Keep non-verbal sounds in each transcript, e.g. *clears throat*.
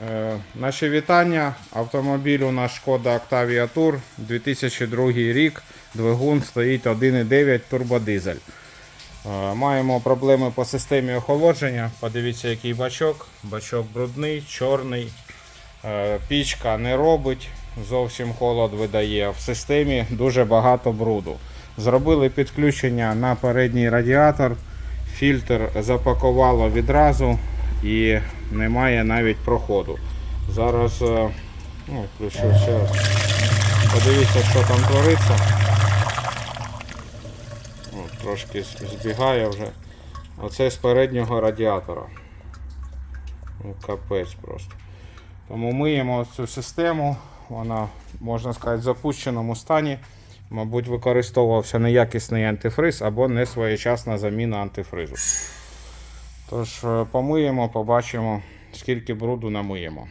Е, Наші вітання. Автомобіль у нас Шкода Octavia Tour 2002 рік. Двигун стоїть 1,9 турбодизель. Е, Маємо проблеми по системі охолодження. Подивіться, який бачок. Бачок брудний, чорний. Е, Пічка не робить, зовсім холод видає. В системі дуже багато бруду. Зробили підключення на передній радіатор. Фільтр запакувало відразу і немає навіть проходу. Зараз е, ну, включу ще раз. Подивіться, що там твориться. О, трошки збігає вже. Оце з переднього радіатора. Ну, капець просто. Тому миємо цю систему. Вона, можна сказати, в запущеному стані. Мабуть, використовувався неякісний антифриз або не своєчасна заміна антифризу. Тож е, помиємо, побачимо, скільки бруду намиємо.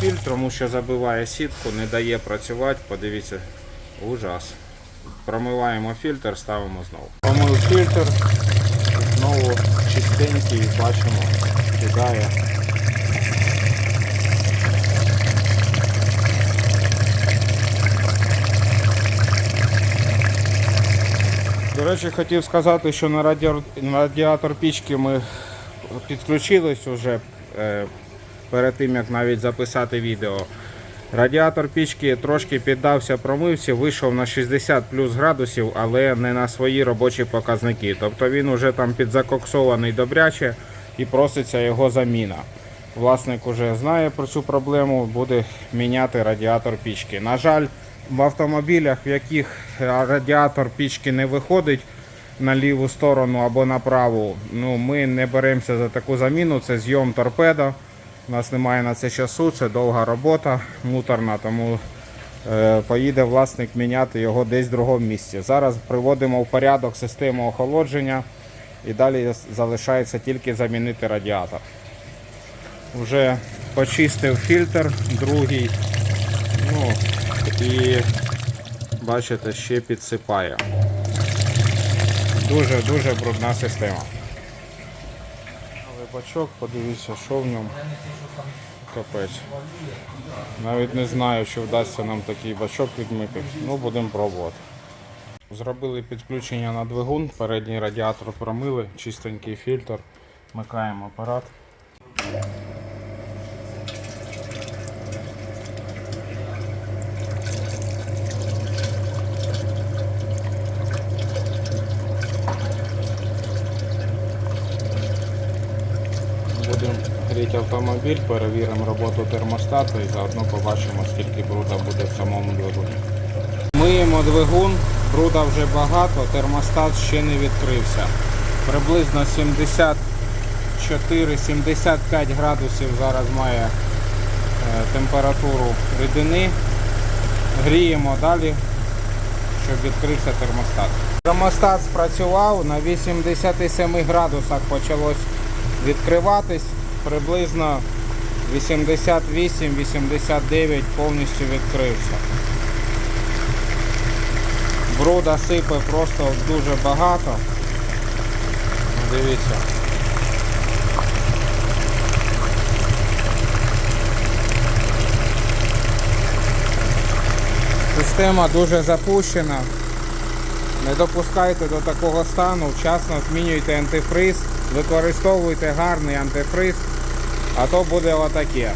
Фільтр, тому що забиває сітку, не дає працювати. Подивіться, ужас. Промиваємо фільтр, ставимо знову. Помив фільтр, знову чистенький, бачимо, кидає. Речі, хотів сказати, що на радіатор, на радіатор пічки ми підключились уже е, перед тим, як навіть записати відео. Радіатор пічки трошки піддався промивці, вийшов на 60 плюс градусів, але не на свої робочі показники. Тобто він уже там підзакоксований добряче і проситься його заміна. Власник уже знає про цю проблему, буде міняти радіатор пічки. На жаль, в автомобілях, в яких радіатор пічки не виходить на ліву сторону або на праву, ну, ми не беремося за таку заміну. Це зйом торпедо. У нас немає на це часу, це довга робота, муторна, тому е, поїде власник міняти його десь в другому місці. Зараз приводимо в порядок систему охолодження і далі залишається тільки замінити радіатор. Вже почистив фільтр, другий. Ну, і бачите, ще підсипає. Дуже-дуже брудна система. Бачок, подивіться, що в ньому. Капець. Навіть не знаю, чи вдасться нам такий бачок відмити. Ну, будемо пробувати. Зробили підключення на двигун, передній радіатор промили, чистенький фільтр. Вмикаємо апарат. Будемо гріти автомобіль, перевіримо роботу термостату і заодно побачимо, скільки бруда буде в самому двигуні. Миємо двигун, бруда вже багато, термостат ще не відкрився. Приблизно 74-75 градусів зараз має е, температуру рідини. Гріємо далі, щоб відкрився термостат. Термостат спрацював на 87 градусах почалось відкриватись. Приблизно 88-89 повністю відкрився. Бруда сипе просто дуже багато. Дивіться. Система дуже запущена. Не допускайте до такого стану, вчасно змінюйте антифриз, використовуйте гарний антифриз, а то буде отаке.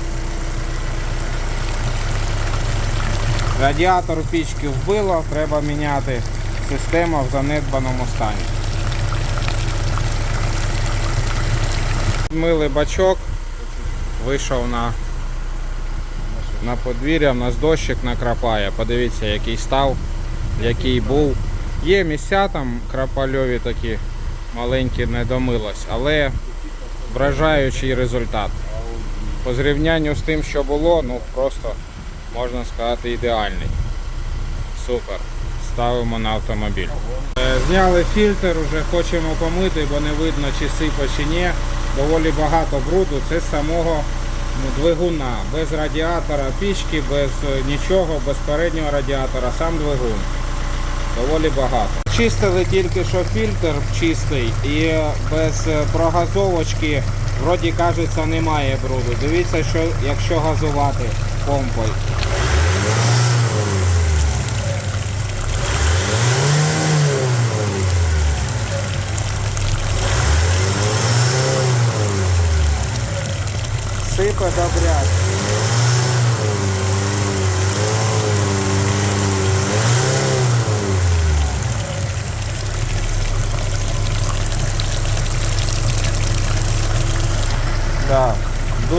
Радіатор пічки вбило, треба міняти. Система в занедбаному стані. Мили бачок, вийшов на, на подвір'я, в нас дощик накрапає. Подивіться, який став, який був. Є місця там крапальові такі маленькі не домилось, але вражаючий результат. По зрівнянню з тим, що було, ну просто можна сказати ідеальний. Супер. Ставимо на автомобіль. Е, Зняли фільтр, вже хочемо помити, бо не видно чи сипа чи ні. Доволі багато бруду. Це з самого ну, двигуна. Без радіатора пічки, без е, нічого, без переднього радіатора, сам двигун. Доволі багато. Чистили тільки що фільтр чистий і без е, прогазовочки, вроді кажеться, немає бруду. Дивіться, що якщо газувати помпою.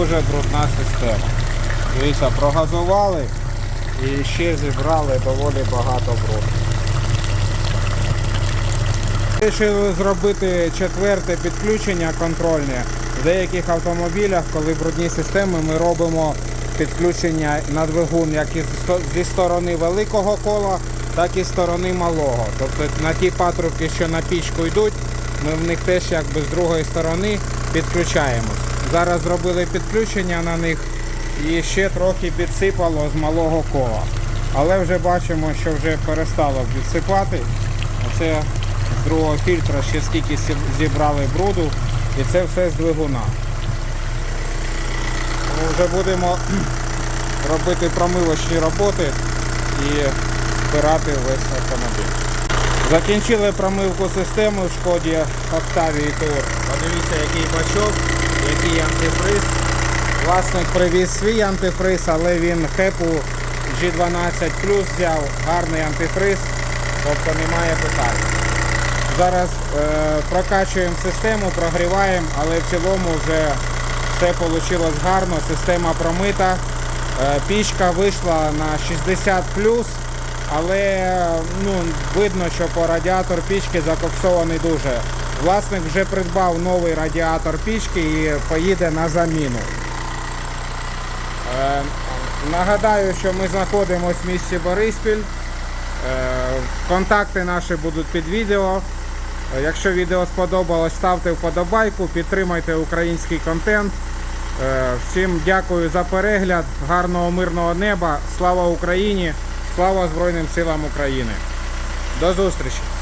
Дуже брудна система. Дивіться, прогазували і ще зібрали доволі багато бруду. Вирішили зробити четверте підключення контрольне. В деяких автомобілях, коли брудні системи, ми робимо підключення на двигун як зі сторони великого кола, так і з сторони малого. Тобто на ті патрубки, що на пічку йдуть, ми в них теж якби з другої сторони підключаємось. Зараз зробили підключення на них і ще трохи підсипало з малого кола. Але вже бачимо, що вже перестало підсипати. Оце з другого фільтра ще скільки зібрали бруду, і це все з двигуна. Тому вже будемо *clears throat* робити промивочні роботи і збирати весь автомобіль. Закінчили промивку системи в шкоді Octavia Tour. Подивіться, який бачок, який антифриз. Власник привіз свій антифриз, але він хепу G12 Plus взяв гарний антифриз, тобто немає питань. Зараз е, прокачуємо систему, прогріваємо, але в цілому вже все вийшло гарно, система промита. Е, пічка вийшла на 60 але ну, видно, що по радіатор пічки закоксований дуже. Власник вже придбав новий радіатор пічки і поїде на заміну. Е, Нагадаю, що ми знаходимося в місті Бориспіль. Е, Контакти наші будуть під відео. Е, Якщо відео сподобалось, ставте вподобайку, підтримайте український контент. Всім дякую за перегляд, гарного мирного неба, слава Україні, слава Збройним силам України. До зустрічі!